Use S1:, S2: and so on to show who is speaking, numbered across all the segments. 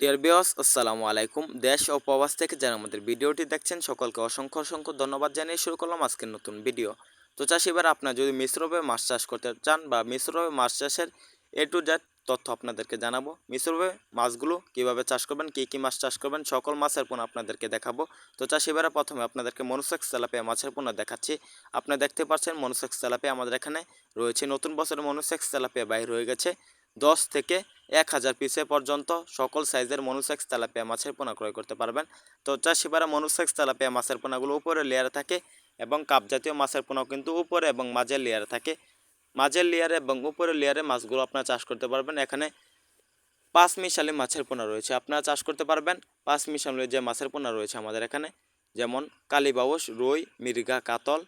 S1: Deer বিয়স আসসালামু আলাইকুম দেশ ও প্রবাস থেকে যারা আমাদের ভিডিওটি দেখছেন, সকলকে অসংখ্য অসংখ্য ধন্যবাদ জানিয়ে শুরু করলাম আজকের নতুন ভিডিও। তো চাষিবার আপনার যদি মিশ্রভাবে মাছ চাষ করতে চান বা মিশ্রভাবে মাছ চাষের এ টু জেড তথ্য আপনাদেরকে জানাব। মিশ্রভাবে মাছগুলো কীভাবে চাষ করবেন, কী কী মাছ চাষ করবেন, সকল মাছের পোনা আপনাদেরকে দেখাবো। তো চাষিবারা প্রথমে আপনাদেরকে মনুসেক্স তেলাপিয়া মাছের পোনা দেখাচ্ছি। আপনি দেখতে পাচ্ছেন মনুসেক্স তেলাপিয়া আমাদের এখানে রয়েছে। নতুন বছরে মনুসেক্স তেলাপিয়া বাইর হয়ে গেছে। দশ থেকে এক হাজার পিসে পর্যন্ত সকল সাইজের মনুসেক্স তেলাপিয়া মাছের পোনা ক্রয় করতে পারবেন। তো চাষিবারা মনুসেক্স তেলাপিয়া মাছের পোনাগুলো উপরে লেয়ারে থাকে এবং কাপ জাতীয় মাছের পোনাও কিন্তু উপরে এবং মাঝের লেয়ারে থাকে। মাঝের লেয়ারে এবং উপরের লেয়ারে মাছগুলো আপনারা চাষ করতে পারবেন। এখানে পাঁচ মিশালি মাছের পোনা রয়েছে, আপনারা চাষ করতে পারবেন। পাঁচ মিশালি যে মাছের পোনা রয়েছে আমাদের এখানে, যেমন কালীবাউস, রুই, মির্গা, কাতল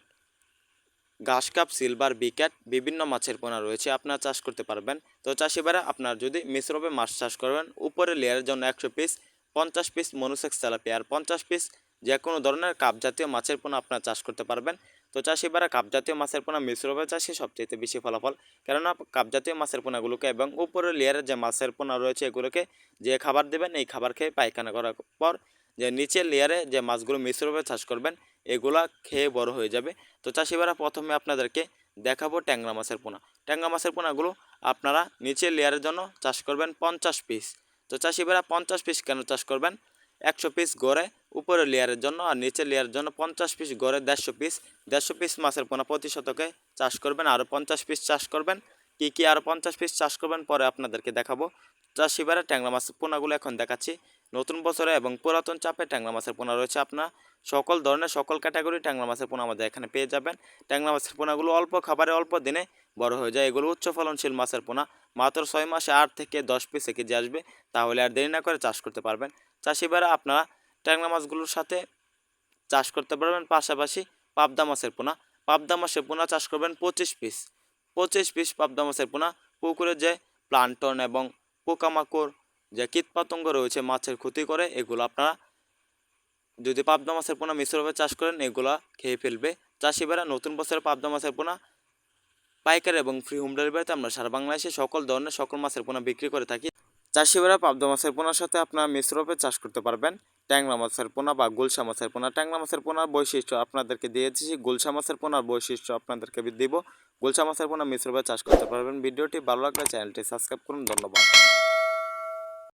S1: ঘাস, কাপ, সিলভার, বিকেট, বিভিন্ন মাছের পোনা রয়েছে, আপনারা চাষ করতে পারবেন। তো চাষিবারা আপনার যদি মিশ্রবে মাছ চাষ করবেন উপরে লেয়ারের জন্য একশো পিস পঞ্চাশ পিস মনুসেক্স তেলাপিয়া আর পঞ্চাশ পিস যে কোনো ধরনের কাপ জাতীয় মাছের পোনা আপনারা চাষ করতে পারবেন। তো চাষিবারা কাপ জাতীয় মাছের পোনা মিশ্রভাবে চাষে সবচেয়ে বেশি ফলাফল। কেননা, কাপ জাতীয় মাছের পোনাগুলোকে এবং উপরের লেয়ারের যে মাছের পোনা রয়েছে, এগুলোকে যে খাবার দেবেন, এই খাবার খেয়ে পায়খানা করার পর যে নিচের লেয়ারে যে মাছগুলো মিশ্রভাবে চাষ করবেন, এগুলা খেয়ে বড় হয়ে যাবে। তো চাষিবারা প্রথমে আপনাদেরকে দেখাবো ট্যাংরা মাছের পোনা। ট্যাংরা মাছের পোনাগুলো আপনারা নিচের লেয়ারের জন্য চাষ করবেন পঞ্চাশ পিস তো চাষিবারা পঞ্চাশ পিস কেন চাষ করবেন? একশো পিস গড়ে উপরের লেয়ারের জন্য আর নিচের লেয়ারের জন্য পঞ্চাশ পিস গড়ে দেড়শো পিস দেড়শো পিস মাছের পোনা প্রতি শতকে চাষ করবেন আরও পঞ্চাশ পিস চাষ করবেন। কী কী আরও পঞ্চাশ পিস চাষ করবেন পরে আপনাদেরকে দেখাবো। চাষিবারা ট্যাংরা মাছের পোনাগুলো এখন দেখাচ্ছি। নতুন বছরে এবং পুরাতন চাপে ট্যাংরা মাছের পোনা রয়েছে আপনার। সকল ধরনের, সকল ক্যাটাগরি ট্যাংরা মাছের পোনা আমাদের এখানে পেয়ে যাবেন। ট্যাংরা মাছের পোনাগুলো অল্প খাবারে, অল্প দিনে বড় হয়ে যায়। এগুলো উচ্চ ফলনশীল মাছের পোনা। মাত্র ছয় মাসে আট থেকে দশ পিস কেজি আসবে। তাহলে আর দেরি না করে চাষ করতে পারবেন। চাষিবারা আপনারা ট্যাংরা মাছগুলোর সাথে চাষ করতে পারবেন। পাশাপাশি পাবদা মাছের পোনা। পাবদা মাছের পোনা চাষ করবেন পঁচিশ পিস পঁচিশ পিস পাবদা মাছের পোনা, পুকুরে যে প্লান্টন এবং পোকামাকড়, যে কীটপতঙ্গ রয়েছে মাছের ক্ষতি করে, এগুলো আপনারা যদি পাবদা মাছের পোনা মিশ্রভাবে চাষ করেন, এগুলা খেয়ে ফেলবে। চাষিবেরা নতুন বছরের পাবদা মাছের পোনা পাইকারি এবং ফ্রি হোম ডেলিভারিতে আমরা সারা বাংলাদেশে সকল ধরনের সকল মাছের পোনা বিক্রি করে থাকি। চাষিবারা পাবদা মাছের পোনার সাথে আপনারা মিশ্রভাবে চাষ করতে পারবেন। ট্যাংরা মাছের পোনা বা গুলশা মাছের পোনা। ট্যাংরা মাছের পোনার বৈশিষ্ট্য আপনাদেরকে দিয়েছি, গুলশা মাছের পোনার বৈশিষ্ট্য আপনাদেরকে দিব। গুলশা মাছের পোনা মিশ্রভাবে চাষ করতে পারবেন। ভিডিওটি ভালো লাগলে চ্যানেলটি সাবস্ক্রাইব করুন। ধন্যবাদ।